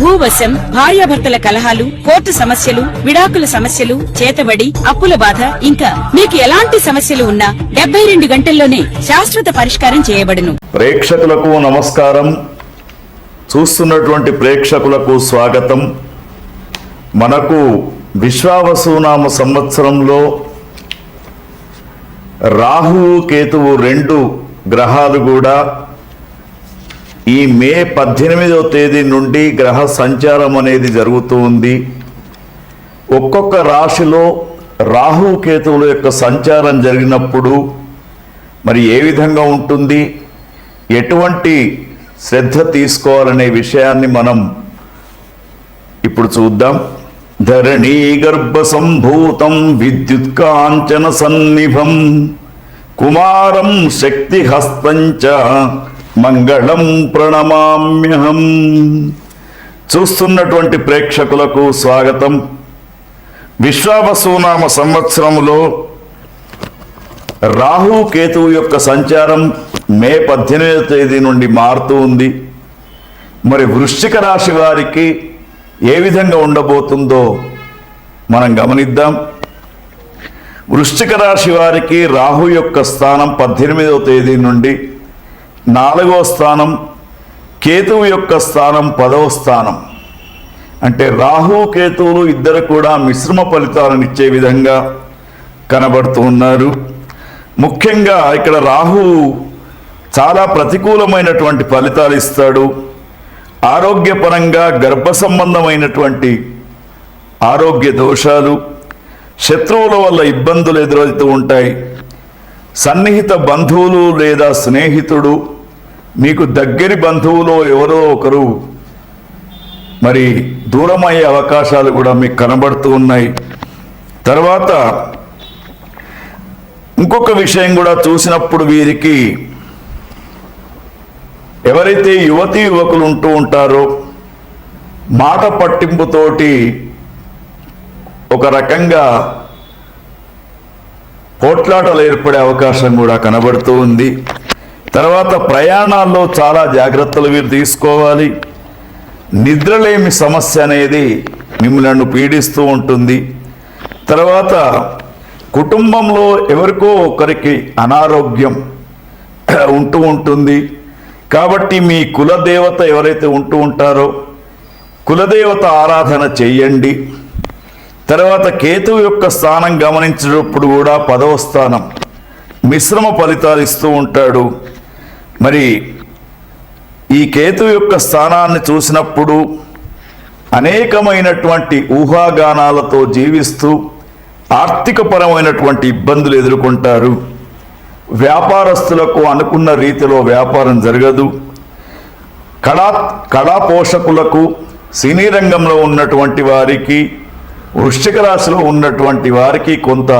భూవశం భార్యాభర్తల కలహాలు కోర్టు సమస్యలు విడాకుల సమస్యలు చేతబడి అప్పుల బాధ ఇంకా మీకు ఎలాంటి సమస్యలు ఉన్నా డెబ్బై రెండు గంటల్లోనే శాశ్వత పరిష్కారం చేయబడును. ప్రేక్షకులకు నమస్కారం. చూస్తున్నటువంటి ప్రేక్షకులకు స్వాగతం. మనకు విశ్వావసునామ సంవత్సరంలో రాహువు కేతువు రెండు గ్రహాలు కూడా ఈ మే పద్దెనిమిదవ తేదీ నుండి గ్రహ సంచారం అనేది జరుగుతూ ఉంది. ఒక్కొక్క రాశిలో రాహు కేతువుల యొక్క సంచారం జరిగినప్పుడు మరి ఏ విధంగా ఉంటుంది? ఎటువంటి శ్రద్ధ తీసుకోవాలనే విషయాన్ని మనం ఇప్పుడు చూద్దాం. ధరణీ గర్భ సంభూతం విద్యుత్ కాంచన సన్నిభం కుమారం శక్తి హస్తంచ మంగళం ప్రణమామ్యహం. చూస్తున్నటువంటి ప్రేక్షకులకు స్వాగతం. విశ్వావసునామ సంవత్సరములో రాహు కేతువు యొక్క సంచారం మే పద్దెనిమిదవ తేదీ నుండి మారుతూ ఉంది. మరి వృశ్చిక రాశి వారికి ఏ విధంగా ఉండబోతుందో మనం గమనిద్దాం. వృశ్చిక రాశి వారికి రాహు యొక్క స్థానం పద్దెనిమిదవ తేదీ నుండి నాలుగవ స్థానం కేతువు యొక్క స్థానం పదవ స్థానం. అంటే రాహు కేతువులు ఇద్దరు కూడా మిశ్రమ ఫలితాలను ఇచ్చే విధంగా కనబడుతూ ఉన్నారు. ముఖ్యంగా ఇక్కడ రాహు చాలా ప్రతికూలమైనటువంటి ఫలితాలు ఇస్తాడు. ఆరోగ్యపరంగా గర్భ సంబంధమైనటువంటి ఆరోగ్య దోషాలు శత్రువుల వల్ల ఇబ్బందులు ఎదురవుతూ ఉంటాయి. సన్నిహిత బంధువులు లేదా స్నేహితుడు మీకు దగ్గరి బంధువులో ఎవరో ఒకరు మరి దూరమయ్యే అవకాశాలు కూడా మీకు కనబడుతూ ఉన్నాయి. తర్వాత ఇంకొక విషయం కూడా చూసినప్పుడు వీరికి ఎవరైతే యువతీ యువకులు ఉంటూ ఉంటారో మాట పట్టింపుతోటి ఒక రకంగా పోట్లాటలు ఏర్పడే అవకాశం కూడా కనబడుతూ ఉంది. తర్వాత ప్రయాణాల్లో చాలా జాగ్రత్తలు మీరు తీసుకోవాలి. నిద్రలేమి సమస్య అనేది మిమ్మల్ని పీడిస్తూ ఉంటుంది. తర్వాత కుటుంబంలో ఎవరికో ఒకరికి అనారోగ్యం ఉంటూ ఉంటుంది. కాబట్టి మీ కులదేవత ఎవరైతే ఉంటూ ఉంటారో కులదేవత ఆరాధన చెయ్యండి. తర్వాత కేతువు యొక్క స్థానం గమనించినప్పుడు కూడా పదవ స్థానం మిశ్రమ ఫలితాలు ఇస్తూ ఉంటాడు. మరి ఈ కేతు యొక్క స్థానాన్ని చూసినప్పుడు అనేకమైనటువంటి ఊహాగానాలతో జీవిస్తూ ఆర్థికపరమైనటువంటి ఇబ్బందులు ఎదుర్కొంటారు. వ్యాపారస్తులకు అనుకున్న రీతిలో వ్యాపారం జరగదు. కళా కళా పోషకులకు సినీ రంగంలో ఉన్నటువంటి వారికి వృశ్చిక రాశిలో ఉన్నటువంటి వారికి కొంత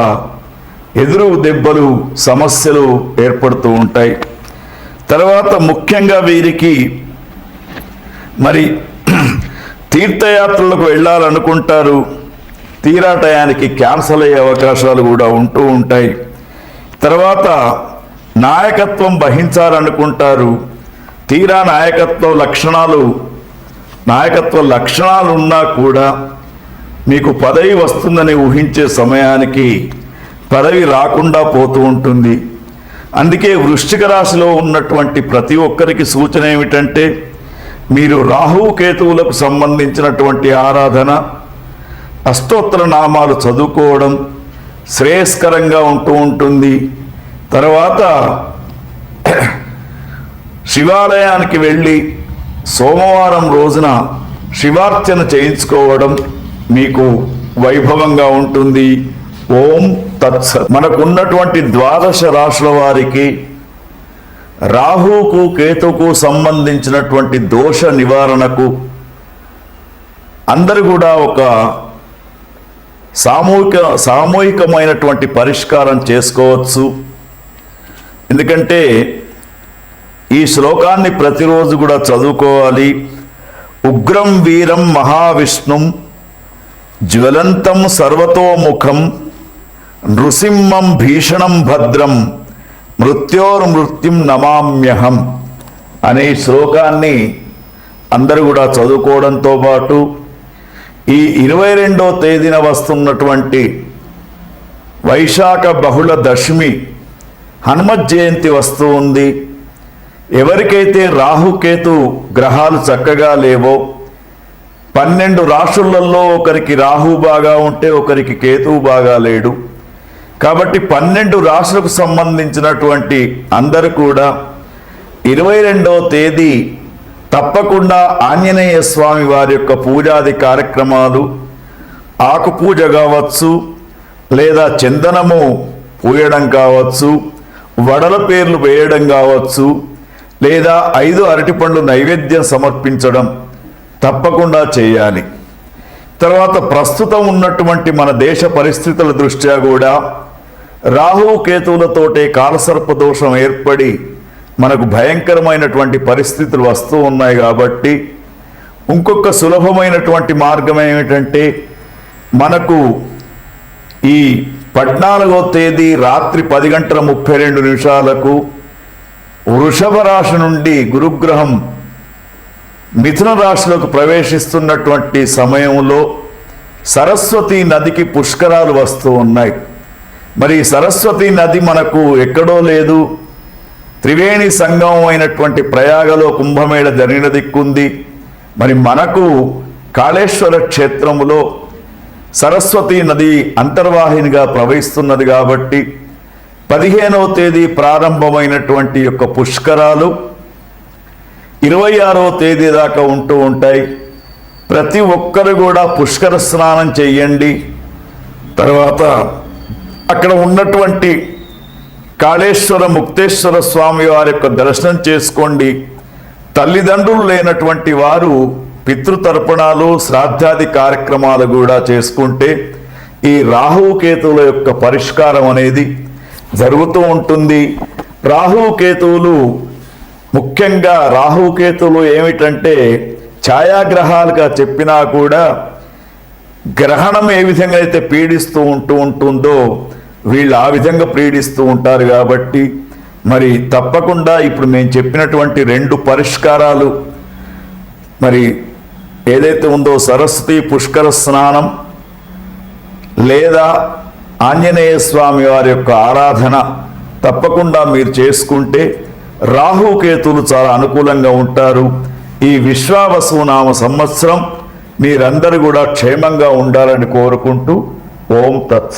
ఎదురు దెబ్బలు సమస్యలు ఏర్పడుతూ ఉంటాయి. తర్వాత ముఖ్యంగా వీరికి మరి తీర్థయాత్రలకు వెళ్ళాలనుకుంటారు. తీరా టయానికి క్యాన్సల్ అయ్యే అవకాశాలు కూడా ఉంటూ ఉంటాయి. తర్వాత నాయకత్వం వహించాలనుకుంటారు. తీరా నాయకత్వ లక్షణాలు నాయకత్వ లక్షణాలు ఉన్నా కూడా మీకు పదవి వస్తుందని ఊహించే సమయానికి పదవి రాకుండా పోతూ ఉంటుంది. అందుకే వృశ్చిక రాశిలో ఉన్నటువంటి ప్రతి ఒక్కరికి సూచన ఏమిటంటే మీరు రాహువు కేతువులకు సంబంధించినటువంటి ఆరాధన అష్టోత్తర నామాలు చదువుకోవడం శ్రేయస్కరంగా ఉంటూ ఉంటుంది. తర్వాత శివాలయానికి వెళ్ళి సోమవారం రోజున శివార్చన చేయించుకోవడం మీకు వైభవంగా ఉంటుంది. ఓం తత్స మనకున్నటువంటి ద్వాదశ రాశుల వారికి రాహుకు కేతుకు సంబంధించినటువంటి దోష నివారణకు అందరు కూడా ఒక సామూహిక సామూహికమైనటువంటి పరిష్కారం చేసుకోవచ్చు. ఎందుకంటే ఈ శ్లోకాన్ని ప్రతిరోజు కూడా చదువుకోవాలి. ఉగ్రం వీరం మహావిష్ణుం జ్వలంతం సర్వతోముఖం నృసింహం భీషణం భద్రం మృత్యోర్మృత్యుం నమామ్యహం అనే శ్లోకాన్ని అందరూ కూడా చదువుకోవడంతో పాటు ఈ ఇరవై రెండో తేదీన వస్తున్నటువంటి వైశాఖ బహుళ దశమి హనుమత్ జయంతి వస్తూ ఉంది. ఎవరికైతే రాహుకేతు గ్రహాలు చక్కగా లేవో పన్నెండు రాశులలో ఒకరికి రాహు బాగా ఉంటే ఒకరికి కేతువు బాగా లేడు. కాబట్టి పన్నెండు రాష్ట్రాలకు సంబంధించినటువంటి అందరు కూడా ఇరవై రెండవ తేదీ తప్పకుండా ఆంజనేయ స్వామి వారి యొక్క పూజాది కార్యక్రమాలు ఆకు పూజ కావచ్చు లేదా చందనము పూయడం కావచ్చు వడల పేర్లు వేయడం కావచ్చు లేదా ఐదు అరటిపండ్లు నైవేద్యం సమర్పించడం తప్పకుండా చేయాలి. తర్వాత ప్రస్తుతం ఉన్నటువంటి మన దేశ పరిస్థితుల దృష్ట్యా కూడా రాహువు కేతువులతోటే కాలసర్ప దోషం ఏర్పడి మనకు భయంకరమైనటువంటి పరిస్థితులు వస్తూ ఉన్నాయి కాబట్టి ఇంకొక సులభమైనటువంటి మార్గం ఏమిటంటే మనకు ఈ పద్నాలుగో తేదీ రాత్రి పది గంటల ముప్పై రెండు నిమిషాలకు వృషభ రాశి నుండి గురుగ్రహం మిథున రాశిలోకి ప్రవేశిస్తున్నటువంటి సమయంలో సరస్వతి నదికి పుష్కరాలు వస్తూ ఉన్నాయి. మరి సరస్వతి నది మనకు ఎక్కడో లేదు. త్రివేణి సంగమం అయినటువంటి ప్రయాగలో కుంభమేళ జరిగిన దిక్కుంది. మరి మనకు కాళేశ్వర క్షేత్రములో సరస్వతి నది అంతర్వాహినిగా ప్రవహిస్తున్నది కాబట్టి పదిహేనవ తేదీ ప్రారంభమైనటువంటి యొక్క పుష్కరాలు ఇరవై ఆరవ తేదీ దాకా ఉంటూ ఉంటాయి. ప్రతి ఒక్కరు కూడా పుష్కర స్నానం చెయ్యండి. తర్వాత అక్కడ ఉన్నటువంటి కాళేశ్వర ముక్తేశ్వర స్వామి వారి యొక్క దర్శనం చేసుకోండి. తల్లిదండ్రులు లేనటువంటి వారు పితృతర్పణాలు శ్రాద్ధాది కార్యక్రమాలు కూడా చేసుకుంటే ఈ రాహుకేతువుల యొక్క పరిష్కారం అనేది జరుగుతూ ఉంటుంది. రాహుకేతువులు ముఖ్యంగా రాహుకేతువులు ఏమిటంటే ఛాయాగ్రహాలుగా చెప్పినా కూడా గ్రహణం ఏ విధంగా అయితే పీడిస్తూ ఉంటూ ఉంటుందో వీళ్ళు ఆ విధంగా ప్రీడిస్తూ ఉంటారు కాబట్టి మరి తప్పకుండా ఇప్పుడు మేము చెప్పినటువంటి రెండు పరిష్కారాలు మరి ఏదైతే ఉందో సరస్వతి పుష్కర స్నానం లేదా ఆంజనేయ స్వామి వారి యొక్క ఆరాధన తప్పకుండా మీరు చేసుకుంటే రాహుకేతులు చాలా అనుకూలంగా ఉంటారు. ఈ విశ్వావసునామ సంవత్సరం మీరందరూ కూడా క్షేమంగా ఉండాలని కోరుకుంటూ ఓం తత్సత్.